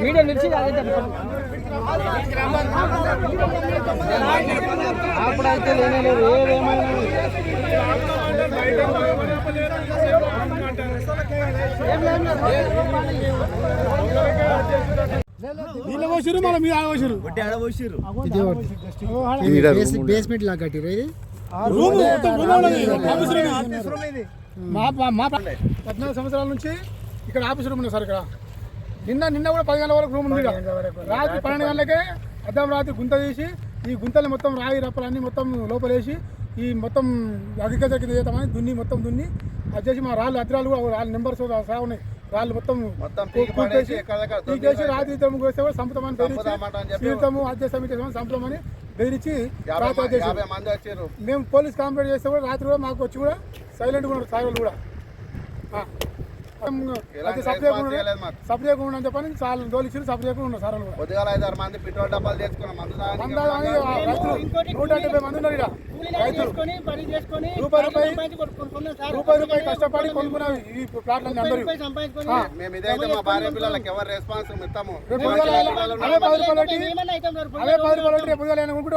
Media నిలిచి అప్పుడైతే లేనే. లేదు ఏదేమైనా వీళ్ళ పోసిరు మన మీద పోసిరు బేస్మెంట్ లాగా కట్టిరు ఇది రూమ్ మొత్తం రూమ్ ఉన్నది. ఆఫీస్ రూమ్ ఇది. మా పద్నాలుగు సంవత్సరాల నుంచి ఇక్కడ ఆఫీస్ రూమ్ ఉంది సార్ ఇక్కడ నిన్న నిన్న కూడా పది గంటల వరకు రూమ్ ఉంది. రాత్రి పన్నెండు గంటలకే అర్ధం రాత్రి గుంత తీసి ఈ గుంతలు మొత్తం రాయి రప్పలన్నీ మొత్తం లోపలేసి ఈ మొత్తం అగ్రికల్చర్ కింద చేద్దామని దున్ని మొత్తం దున్ని అది చేసి మా రాళ్ళు అద్రాలు కూడా రాళ్ళ నెంబర్స్ సా ఉన్నాయి. రాళ్ళు మొత్తం తీసేసి రాత్రి ఇద్దరు వేస్తే కూడా బెదిరించి తీర్థము ఇది చేస్తామని సంపుతామని బెదిరించి మేము పోలీస్ కంప్లైంట్ చేస్తే కూడా రాత్రి కూడా మాకు వచ్చి కూడా సైలెంట్గా ఉన్నారు సార్ వాళ్ళు కూడా. సపరేట్గా ఉండని చెప్పని చాలా దోలిచ్చి సపరేట్గా ఉన్నారు సార్ ఐదారు మంది పెట్రోల్ డబ్బాలు తెచ్చుకున్నాం నూట డెబ్బై మంది ఉన్నారు ఇక్కడ రూపాయి రూపాయి కొనుక్కున్నాం కష్టపడి కొనుక్కున్నారు ఈ ప్లాట్లన్నీ అందరూ. సంపాదించుకొని ఆ. మేము ఇదైతే మా భార్య పిల్లలకి ఎవరు రెస్పాన్స్ ఇస్తాము? అవే పది రూపాయలు అవే పది రూపాయలు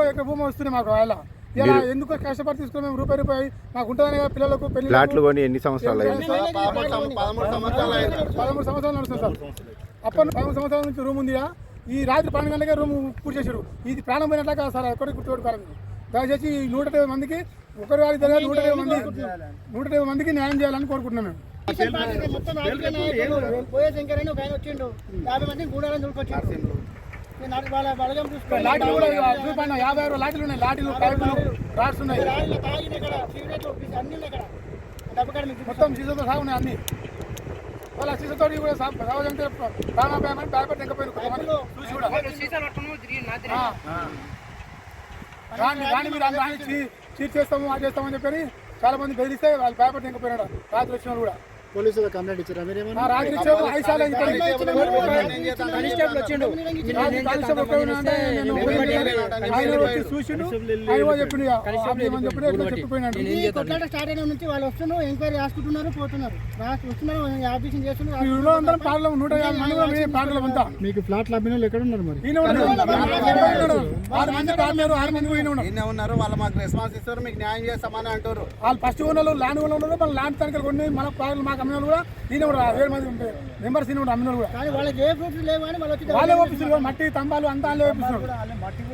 రేపు భూమి వస్తుంది మాకు ఇలా ఇలా ఎందుకు కష్టపడి తీసుకుని మేము రూపాయి రూపాయి మాకు ఉంటుందని పిల్లలకు పెళ్ళి ఫ్లాట్లు కొని ఎన్ని సంవత్సరాలు అయింది? పదమూడు సంవత్సరాలు నడుస్తుంది సార్. అప్పటి నుంచి పదమూడు సంవత్సరాల నుంచి రూమ్ ఉంది ఈడ. ఈ రాత్రి పన్నెండు గంటలకే రూమ్ పూర్తి చేశారు. ఇది ప్రాణం పోయినట్లా కాదు సార్ ఎక్కడికి గుర్తుపెట్టుకోవాలి దయచేసి ఈ నూట డెబ్బై మందికి ఒకరి వారి దగ్గర నూట డెబ్బై మంది నూట డెబ్బై మందికి న్యాయం చేయాలని కోరుకుంటున్నాం మేము. పోయే శంకర్ అని ఒక ఆయన వచ్చిండు. యాభై మంది గూడాలని దొరికొచ్చిండు లాఠీలు కూడా చూపండి యాభై ఆరు లాఠీలు ఉన్నాయి లాఠీలు పైపులు రాడ్స్ ఉన్నాయి మొత్తం సీసోతో సహా ఉన్నాయి అన్ని. వాళ్ళ సీసోతో కూడా సహజంగా ప్రాణాపాయమని భయపడి ఎంకపోయిన కొంతమంది చూసి కూడా. ఆ. రాండి రాండి మీరు అందరూ రాండి చీ- చీట్ చేస్తాము అది చేస్తామని చెప్పని చాలా మంది బెదిరిస్తే వాళ్ళు భయపడి ఎంకపోయినాడు రాత్రి వచ్చిన కూడా. పోలీసులు కంప్లైంట్ ఇచ్చారా? మీరేమన్నా కొట్లాట స్టార్ట్ అయిన నుంచి వాళ్ళు వస్తున్నారు ఎంక్వైరీ రాసుకుంటున్నారు పోతున్నారు. వస్తున్నారు చేస్తున్నారు నూట యాభై మంది పాటలు మీకు ఫ్లాట్ లభిన వాళ్ళు ఎక్కడ ఉన్నారు మరి. ఆరు మంది ఉన్నారు వాళ్ళు మాకు రెస్పాన్స్ ఇస్తారు మీకు న్యాయం చేస్తామని అంటారు. వాళ్ళు ఫస్ట్ ఉన్న ల్యాండ్ ఉన్న ఉన్నారు మన ల్యాండ్ తనకలు కొన్ని మన పాటలు మాకు అమ్మిన వాళ్ళు కూడా ఈయన కూడా వేరే మంది మెంబర్స్ ఈయన కూడా అమ్మిన వాళ్ళు కూడా. కానీ వాళ్ళకి ఏ ప్రూఫ్స్ లేవు కానీ వాళ్ళు వాళ్ళే ఓపిస్తారు మట్టి తంబాలు అంతా వాళ్ళే వేపిస్తారు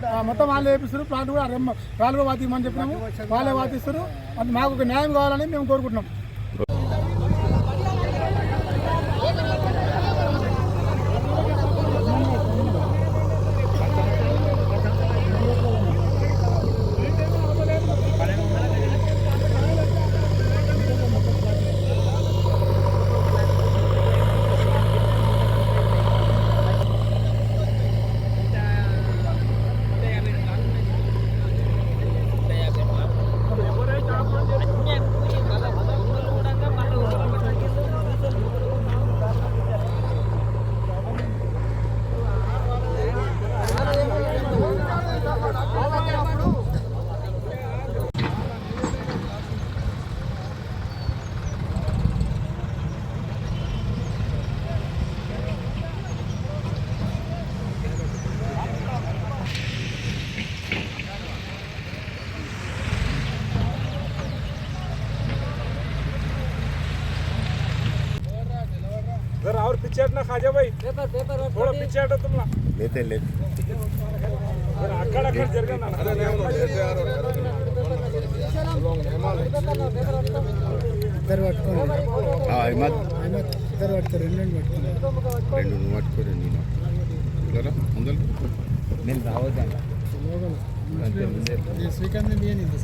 ఆ, మొత్తం వాళ్ళే వేపిస్తారు ప్లాట్ కూడా రెమ్మ వాళ్ళు కూడా వాతిమని చెప్పినాము వాళ్ళే వాతిస్తారు. మాకు ఒక న్యాయం కావాలని మేము కోరుకుంటున్నాం. जर आवर पिचेट ना खाजा भाई पेपर पेपर थोड़ा पिचेट है तुमला लेते लेते जर आकड़ आकड़ जर ना अरे नेम लो यार लोग नेम ఇద్దరు పట్టుకోండి అహ్మద్ అహ్మద్ ఇద్దరు పట్టుకో రెండు రెండు పట్టుకో రెండు నువ్వు పట్టుకో రెండు ఇద్దరా ముందలు నేను రావద్దా శ్రీకాంత్ బియ్యం ఇంత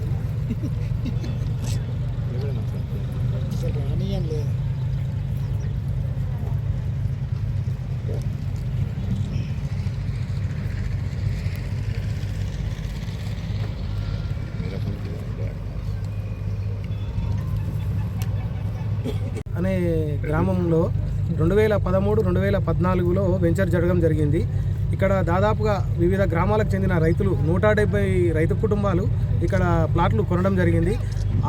సార్ రానియం లేదు గ్రామంలో రెండు వేల పదమూడు రెండు వేల పద్నాలుగులో వెంచర్ జరగడం జరిగింది. ఇక్కడ దాదాపుగా వివిధ గ్రామాలకు చెందిన రైతులు నూట డెబ్బై రైతు కుటుంబాలు ఇక్కడ ప్లాట్లు కొనడం జరిగింది.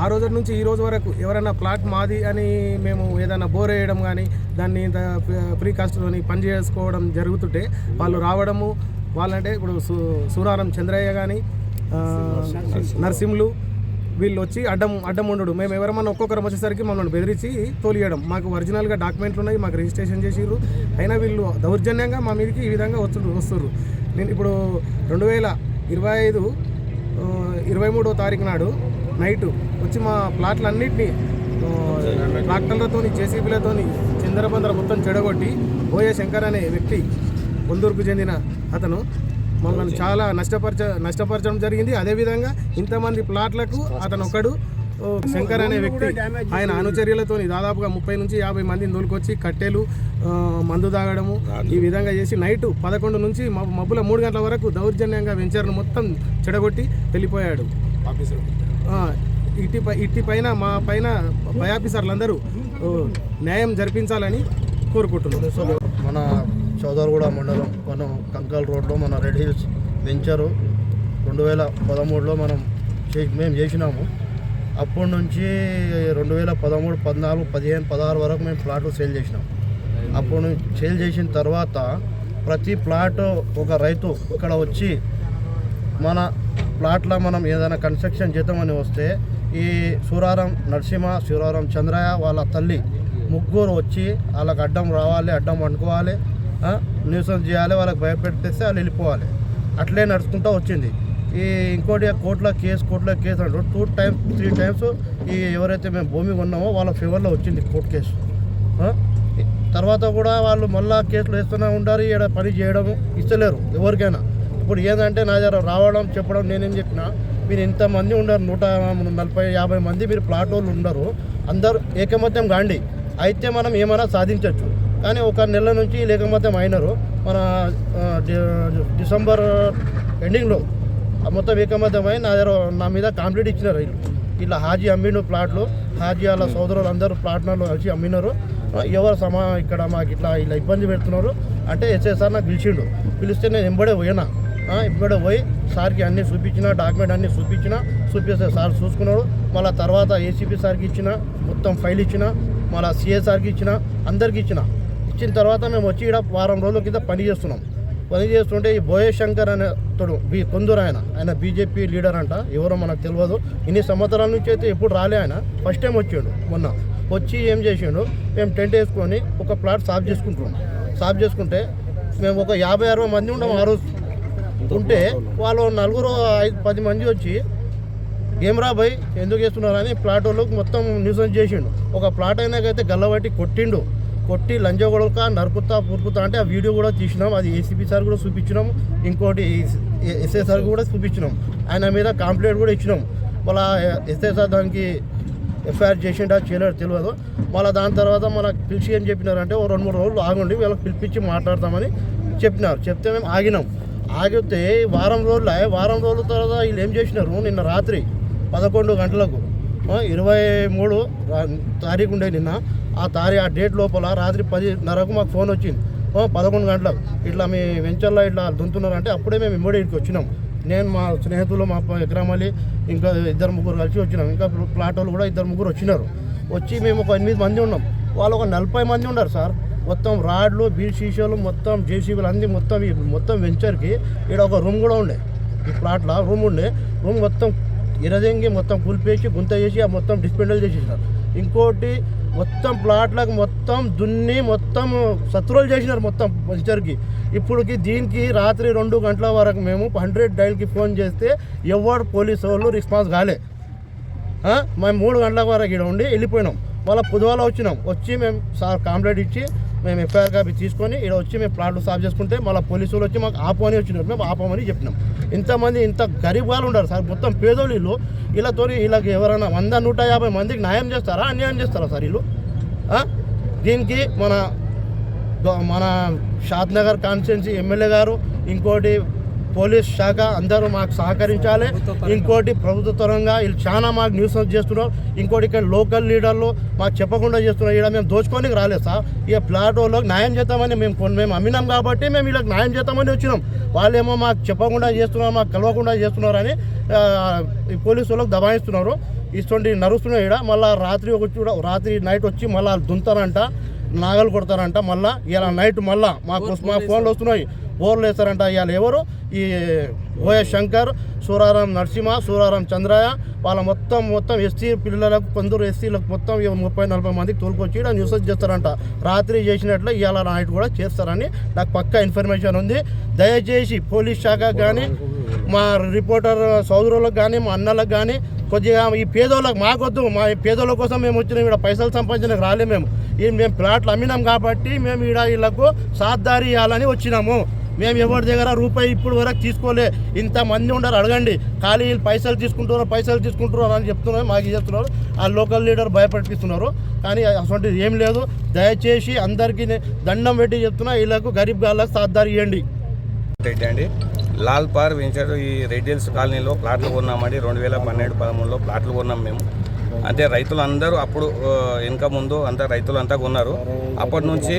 ఆ రోజు నుంచి ఈ రోజు వరకు ఎవరైనా ప్లాట్ మాది అని మేము ఏదైనా బోర్ వేయడం కానీ దాన్ని ఇంత ప్రీ కాస్ట్లోని పని చేసుకోవడం జరుగుతుంటే వాళ్ళు రావడము వాళ్ళంటే ఇప్పుడు సూ సూరారం చంద్రయ్య కానీ నర్సింహులు వీళ్ళు వచ్చి అడ్డం అడ్డం ఉండడు. మేము ఎవరన్నా ఒక్కొక్కరు వచ్చేసరికి మమ్మల్ని బెదిరించి తోలియడం. మాకు ఒరిజినల్గా డాక్యుమెంట్లు ఉన్నాయి మాకు రిజిస్ట్రేషన్ చేసిర్రు. అయినా వీళ్ళు దౌర్జన్యంగా మా మీదకి ఈ విధంగా వస్తు వస్తుర్రు. నేను ఇప్పుడు రెండు వేల ఇరవై ఐదు ఇరవై మూడో తారీఖు నాడు నైటు వచ్చి మా ప్లాట్లన్నింటినీ ట్రాక్టర్లతోని జేసీబీలతోని చిందరబందర మొత్తం చెడగొట్టి బోయే శంకర్ అనే వ్యక్తి కొందూరుకు చెందిన అతను మమ్మల్ని చాలా నష్టపరచ నష్టపరచడం జరిగింది. అదేవిధంగా ఇంతమంది ప్లాట్లకు అతను ఒకడు శంకర్ అనే వ్యక్తి ఆయన అనుచర్యలతో దాదాపుగా ముప్పై నుంచి యాభై మందిని దొలుకొచ్చి కట్టెలు మందు తాగడము ఈ విధంగా చేసి నైటు పదకొండు నుంచి మబ్- మబ్బుల మూడు గంటల వరకు దౌర్జన్యంగా వెంచర్ను మొత్తం చెడగొట్టి వెళ్ళిపోయాడు. పై ఇట్టి పైన మా పైన పై ఆఫీసర్లందరూ న్యాయం జరిపించాలని కోరుకుంటున్నాం. మన చౌదరగూడ మండలం మనం కంకల్ రోడ్లో మన రెడ్ హిల్స్ వెంచరు రెండు వేల పదమూడులో మనం చే మేము చేసినాము. అప్పటి నుంచి రెండు వేల పదమూడు పద్నాలుగు పదిహేను పదహారు వరకు మేము ప్లాట్లు సేల్ చేసినాం. అప్పుడు నుంచి సేల్ చేసిన తర్వాత ప్రతి ప్లాట్ ఒక రైతు ఇక్కడ వచ్చి మన ప్లాట్లో మనం ఏదైనా కన్స్ట్రక్షన్ చేద్దామని వస్తే ఈ సూరారం నరసింహ సూరారం చంద్రయ్య వాళ్ళ తల్లి ముగ్గురు వచ్చి వాళ్ళకి అడ్డం రావాలి అడ్డం వండుకోవాలి. న్యూసెన్స్ చేయాలి వాళ్ళకి భయపెట్టేస్తే వాళ్ళు వెళ్ళిపోవాలి. అట్లే నడుచుకుంటూ వచ్చింది. ఈ ఇంకోటి కోర్టులో కేసు కోర్టులో కేసు అంటారు. టూ టైమ్స్ త్రీ టైమ్స్ ఈ ఎవరైతే మేము భూమి కొన్నామో వాళ్ళ ఫేవర్లో వచ్చింది కోర్టు కేసు. తర్వాత కూడా వాళ్ళు మళ్ళా కేసులు వేస్తూనే ఉండారు ఇక్కడ పని చేయడం ఇస్తలేరు ఎవరికైనా. ఇప్పుడు ఏంటంటే నా దగ్గర రావడం చెప్పడం నేనేం చెప్పినా మీరు ఇంతమంది ఉండరు నూట నలభై యాభై మంది మీరు ప్లాట్ వాళ్ళు ఉండరు. అందరు ఏకమత్యం కాండి అయితే మనం ఏమైనా సాధించవచ్చు కానీ ఒక నెల నుంచి లేకపోతే అయినారు మన డిసెంబర్ ఎండింగ్లో ఆ మొత్తం ఏకమత్యమై నా దగ్గర నా మీద కంప్లీట్ ఇచ్చినారు వీళ్ళు. ఇలా హాజీ అమ్మిండు ప్లాట్లు హాజీ వాళ్ళ సోదరులు అందరూ ప్లాట్లలో కలిసి అమ్మినారు. ఎవరు సమా ఇక్కడ మాకు ఇట్లా ఇలా ఇబ్బంది పెడుతున్నారు అంటే ఎస్ఎస్ఆర్ నాకు పిలిచిండు. పిలిస్తే నేను ఎంబడే పోయినా. ఆ, ఎంబడే పోయి సార్కి అన్నీ చూపించిన డాక్యుమెంట్ అన్నీ చూపించిన చూపిస్తే సార్ చూసుకున్నాడు. మళ్ళీ తర్వాత ఏసీపీ సార్కి ఇచ్చిన మొత్తం ఫైల్ ఇచ్చిన మళ్ళీ సిఏ సార్కి ఇచ్చిన అందరికి ఇచ్చిన. ఇచ్చిన తర్వాత మేము వచ్చి ఇక్కడ వారం రోజుల కింద పని చేస్తున్నాం. పని చేస్తుంటే ఈ బోయే శంకర్ అనే తోడు బి కొందరు ఆయన ఆయన బీజేపీ లీడర్ అంట ఎవరో మనకు తెలియదు. ఇన్ని సంవత్సరాల నుంచి అయితే ఎప్పుడు రాలే ఆయన. ఫస్ట్ టైం వచ్చిండు మొన్న. వచ్చి ఏం చేసిండు మేము టెంట్ వేసుకొని ఒక ప్లాట్ సాఫ్ చేసుకుంటున్నాం. సాఫ్ చేసుకుంటే మేము ఒక యాభై అరవై మంది ఉన్నాం ఆ రోజు. ఉంటే వాళ్ళు నలుగురు ఐదు పది మంది వచ్చి ఏమరా బై భయ్ ఎందుకు వేస్తున్నారని ప్లాట్ వాళ్ళకి మొత్తం న్యూసెన్స్ చేసిండు. ఒక ప్లాట్ అయినాకైతే గల్లబట్టి కొట్టిండు. కొట్టి లంజగొడక నరుకుతా పురుకుతా అంటే ఆ వీడియో కూడా తీసినాం. అది ఏసీపీ సార్ కూడా చూపించినాం. ఇంకోటి ఎస్ఐ సార్ కూడా చూపించినాం. ఆయన మీద కంప్లైంట్ కూడా ఇచ్చినాం. మళ్ళా ఎస్ఐ సార్ దానికి ఎఫ్ఐఆర్ చేసిండా చేయలేడు తెలియదు. మళ్ళీ దాని తర్వాత మనకు పిలిచి ఏం చెప్పినారంటే ఓ రెండు మూడు రోజులు ఆగండి వీళ్ళకి పిలిపించి మాట్లాడతామని చెప్పినారు. చెప్తే మేము ఆగినాం. ఆగితే వారం రోజుల వారం రోజుల తర్వాత వీళ్ళు ఏం చేసినారు? నిన్న రాత్రి పదకొండు గంటలకు ఇరవై మూడు తారీఖు ఉండే నిన్న ఆ తారీ ఆ డేట్ లోపల రాత్రి పదిన్నరకు మాకు ఫోన్ వచ్చింది. పదకొండు గంటలకు. ఇట్లా మీ వెంచర్లో ఇట్లా దుంతున్నారంటే అప్పుడే మేము ఇమ్మడి వచ్చినాం. నేను మా స్నేహితులు మా ప- ఎకరామల్లి ఇంకా ఇద్దరు ముగ్గురు కలిసి వచ్చినాం. ఇంకా ప్లాట్ వాళ్ళు కూడా ఇద్దరు ముగ్గురు వచ్చినారు. వచ్చి మేము ఒక ఎనిమిది మంది ఉన్నాం. వాళ్ళు ఒక నలభై మంది ఉన్నారు సార్. మొత్తం రాడ్లు బీర్ షీషాలు మొత్తం జేసీబీలు అన్నీ మొత్తం మొత్తం వెంచర్కి ఇక్కడ ఒక రూమ్ కూడా ఉండే. ఈ ప్లాట్లో రూమ్ ఉండే. రూమ్ మొత్తం ఇరదెంగి మొత్తం కూల్పేసి గుంత చేసి ఆ మొత్తం డిస్పెండల్ చేసేసినారు. ఇంకోటి మొత్తం ప్లాట్లకు మొత్తం దున్ని మొత్తం శత్రువులు చేసినారు మొత్తం వెంచర్కి ఇప్పుడుకి దీనికి రాత్రి రెండు గంటల వరకు మేము హండ్రెడ్ డైల్కి ఫోన్ చేస్తే ఎవరు పోలీసు వాళ్ళు రెస్పాన్స్ కాలే. మేము మూడు గంటల వరకు ఇక్కడ ఉండి వెళ్ళిపోయినాం. మళ్ళీ పొద్దువాల వచ్చినాం. వచ్చి మేము సార్ కాంప్లైంట్ ఇచ్చి మేము ఎఫ్ఐఆర్ కాపీ తీసుకొని ఇక్కడ వచ్చి మేము ప్లాట్లు సాఫ్ చేసుకుంటే మళ్ళీ పోలీసులు వచ్చి మాకు ఆపమని వచ్చినారు. మేము ఆపమని చెప్పినాం. ఇంతమంది ఇంత గరీబ్ వాళ్ళు ఉన్నారు సార్. మొత్తం పేదోళ్ళు వీళ్ళు వీళ్ళతో వీళ్ళకి ఎవరైనా వంద నూట యాభై మందికి న్యాయం చేస్తారా? అన్యాయం చేస్తారా సార్ వీళ్ళు? దీనికి మన మన షాద్ నగర్ కాన్స్టిట్యున్సీ ఎమ్మెల్యే గారు ఇంకోటి పోలీస్ శాఖ అందరూ మాకు సహకరించాలి. ఇంకోటి ప్రభుత్వ పరంగా వీళ్ళు చాలా మాకు న్యూస్ చేస్తున్నారు. ఇంకోటి ఇక్కడ లోకల్ లీడర్లు మాకు చెప్పకుండా చేస్తున్నారు. ఇక్కడ మేము దోచుకొని రాలేదు సార్. ఇక ప్లాట్ వాళ్ళకి న్యాయం చేద్దామని మేము మేము అమ్మినాం కాబట్టి మేము వీళ్ళకి న్యాయం చేద్దామని వచ్చినాం. వాళ్ళేమో మాకు చెప్పకుండా చేస్తున్నారు మాకు కలవకుండా చేస్తున్నారని పోలీసు వాళ్ళకి దబాయిస్తున్నారు. ఇటువంటి నరుస్తున్నాయి ఇక్కడ మళ్ళీ రాత్రి వచ్చి కూడా రాత్రి నైట్ వచ్చి మళ్ళీ దుంతారంట నాగలు కొడతారంట మళ్ళా ఇలా నైట్ మళ్ళా మాకు మా ఫోన్లు వస్తున్నాయి. బోర్లు వేస్తారంట ఇవాళ ఎవరు? ఈ ఓఎస్ శంకర్ సూరారం నరసింహ సూరారం చంద్రయ్య వాళ్ళ మొత్తం మొత్తం ఎస్సీ పిల్లలకు కొందరు ఎస్సీలకు మొత్తం ముప్పై నలభై మందికి తోలుకొచ్చి న్యూస్ చేస్తారంట. రాత్రి చేసినట్లు ఇవాళ నైట్ కూడా చేస్తారని నాకు పక్కా ఇన్ఫర్మేషన్ ఉంది. దయచేసి పోలీస్ శాఖ కానీ మా రిపోర్టర్ సోదరులకు కానీ మా అన్నలకు కానీ కొద్దిగా ఈ పేదోళ్ళకి మాకొద్దు. మా ఈ పేదోళ్ళ కోసం మేము వచ్చినాం ఇక్కడ పైసలు సంపాదించడానికి రాలే మేము. ఈ మేము ప్లాట్లు అమ్మినాం కాబట్టి మేము ఈడ వీళ్ళకు సాద్దారి ఇవ్వాలని వచ్చినాము. మేము ఎవరి దగ్గర రూపాయి ఇప్పుడు వరకు తీసుకోలే ఇంతమంది ఉండరు అడగండి. ఖాళీ వీళ్ళు పైసలు తీసుకుంటున్నారు పైసలు తీసుకుంటున్నారు అని చెప్తున్నారు మాకు చెప్తున్నారు ఆ లోకల్ లీడర్ భయపడిపిస్తున్నారు కానీ అటువంటిది ఏం లేదు. దయచేసి అందరికీ దండం పెట్టి చెప్తున్నా వీళ్ళకు గరీబ్ గాళ్ళకు సాద్దారి ఇవ్వండి రెడ్డి అండి లాల్ పార్ వెంచర్ ఈ రెడ్ హిల్స్ కాలనీలో ప్లాట్లు కొన్నామండి. రెండు వేల పన్నెండు పదమూడులో ప్లాట్లు కొన్నాం మేము. అంటే రైతులు అందరూ అప్పుడు ఆ, ముందు అంతా రైతులు అంతా కొన్నారు. అప్పటి నుంచి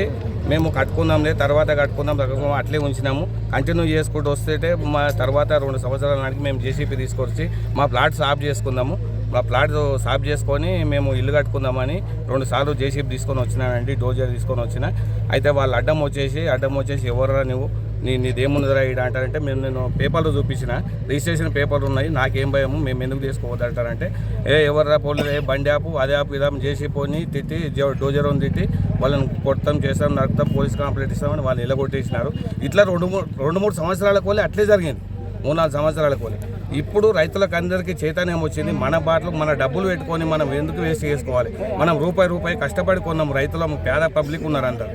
మేము కట్టుకుందాంలే తర్వాత కట్టుకుందాం తర్వాత అట్లే ఉంచినాము. కంటిన్యూ చేసుకుంటూ వస్తే మా తర్వాత రెండు సంవత్సరాల నాటికి మేము జేసీపీ తీసుకొచ్చి మా ప్లాట్ సాఫ్ చేసుకుందాము మా ప్లాట్ సాఫ్ చేసుకొని మేము ఇల్లు కట్టుకుందామని రెండు సార్లు జేసీపీ తీసుకొని వచ్చినానండి డోజర్ తీసుకొని వచ్చిన. అయితే వాళ్ళు అడ్డం వచ్చేసి అడ్డం వచ్చేసి ఎవరా నువ్వు నీ నీదేముందిరా ఈడ అంటారంటే మేము నేను పేపర్లు చూపించిన రిజిస్ట్రేషన్ పేపర్లు ఉన్నాయి నాకేం భయము మేము ఎందుకు తీసుకోవద్దంటారంటే ఏ ఎవర్రా పోలేదు ఏ బండి ఆపు అదే ఆపు ఇదాం చేసి పోని తిట్టి డోజర్ ఉంది తిట్టి వాళ్ళని కొడతాం చేస్తాం నడుపుతాం పోలీస్ కంప్లైంట్ ఇస్తామని వాళ్ళు నిలగొట్టేసినారు ఇట్లా రెండు మూడు రెండు మూడు సంవత్సరాల కోలే అట్లే జరిగింది. మూడు నాలుగు సంవత్సరాల కోలే. ఇప్పుడు రైతులకు అందరికీ చైతన్యం వచ్చింది. మన బాటలు మన డబ్బులు పెట్టుకొని మనం ఎందుకు వేస్ట్ చేసుకోవాలి? మనం రూపాయి రూపాయి కష్టపడి కొన్నాం. రైతుల పేద పబ్లిక్ ఉన్నారు అందరు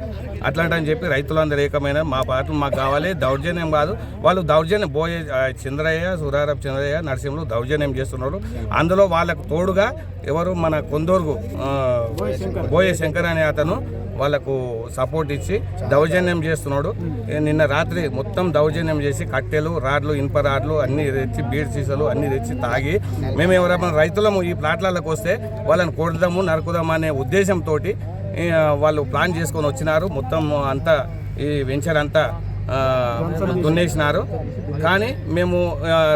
అట్లాంటని చెప్పి రైతులందరూ ఏకమైన మా పాటలు మాకు కావాలి. దౌర్జన్యం కాదు. వాళ్ళు దౌర్జన్యం బోయే చంద్రయ్య సురారప్ చంద్రయ్య నరసింహులు దౌర్జన్యం చేస్తున్నారు. అందులో వాళ్ళకు తోడుగా ఎవరు మన కొందూరుగు బోయే శంకర్ అనే అతను వాళ్ళకు సపోర్ట్ ఇచ్చి దౌర్జన్యం చేస్తున్నాడు. నిన్న రాత్రి మొత్తం దౌర్జన్యం చేసి కట్టెలు రాడ్లు ఇనుప రాడ్లు అన్ని తెచ్చి బీడ్ సీసాలు అన్ని తెచ్చి తాగి మేము ఎవరైనా రైతులము ఈ ప్లాట్లకు వస్తే వాళ్ళని కొడదాము నరకుదాము అనే ఉద్దేశంతో వాళ్ళు ప్లాన్ చేసుకొని వచ్చినారు. మొత్తం అంతా ఈ వెంచర్ అంతా దున్నేసినారు. కానీ మేము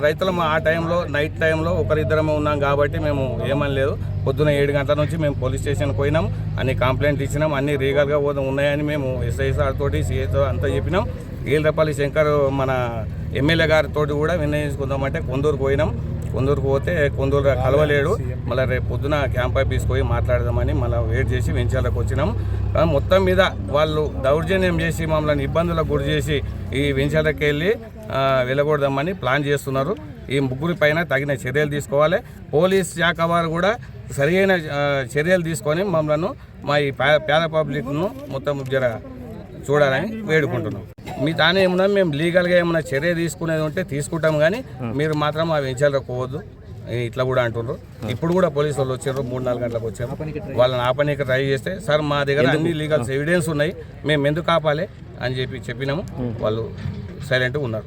రైతులం ఆ టైంలో నైట్ టైంలో ఒకరిద్దరము ఉన్నాం కాబట్టి మేము ఏమని లేదు పొద్దున ఏడు గంటల నుంచి మేము పోలీస్ స్టేషన్కి పోయినాం. అన్ని కంప్లైంట్ ఇచ్చినాం. అన్ని రీగల్గా పోదాం ఉన్నాయని మేము ఎస్ఐ సార్ తోటి సిఐతో అంతా చెప్పినాం. ఈలరపల్లి శంకర్ మన ఎమ్మెల్యే గారితో కూడా విన్నయించుకుందామంటే కొందరు పోయినాం. కొందూరుకు పోతే కొందూరు కలవలేడు. మళ్ళీ రేపు పొద్దున క్యాంప్ ఆఫీస్కి పోయి మాట్లాడదామని మళ్ళీ వెయిట్ చేసి వెంచాలకు వచ్చినాం. మొత్తం మీద వాళ్ళు దౌర్జన్యం చేసి మమ్మల్ని ఇబ్బందులకు గురి చేసి ఈ వెంచాలకు వెళ్ళి వెళ్ళకూడదామని ప్లాన్ చేస్తున్నారు. ఈ ముగ్గురి పైన తగిన చర్యలు తీసుకోవాలి. పోలీస్ శాఖ వారు కూడా సరియైన చర్యలు తీసుకొని మమ్మల్ని మా ఈ పే- పేద పబ్లిక్ను మొత్తం జర చూడాలని వేడుకుంటున్నాం. మీ తానే ఏమన్నా మేము లీగల్గా ఏమైనా చర్య తీసుకునేది ఉంటే తీసుకుంటాం కానీ మీరు మాత్రం ఆ వెంచాలు పోవద్దు. ఇట్లా కూడా అంటున్నారు ఇప్పుడు కూడా పోలీసు వాళ్ళు వచ్చారు మూడు నాలుగు గంటలకు వచ్చారు. వాళ్ళని ఆపనీకి ట్రై చేస్తే సార్ మా దగ్గర అన్ని లీగల్స్ ఎవిడెన్స్ ఉన్నాయి. మేము ఎందుకు ఆపాలి? అని చెప్పి చెప్పినాము. వాళ్ళు సైలెంట్గా ఉన్నారు.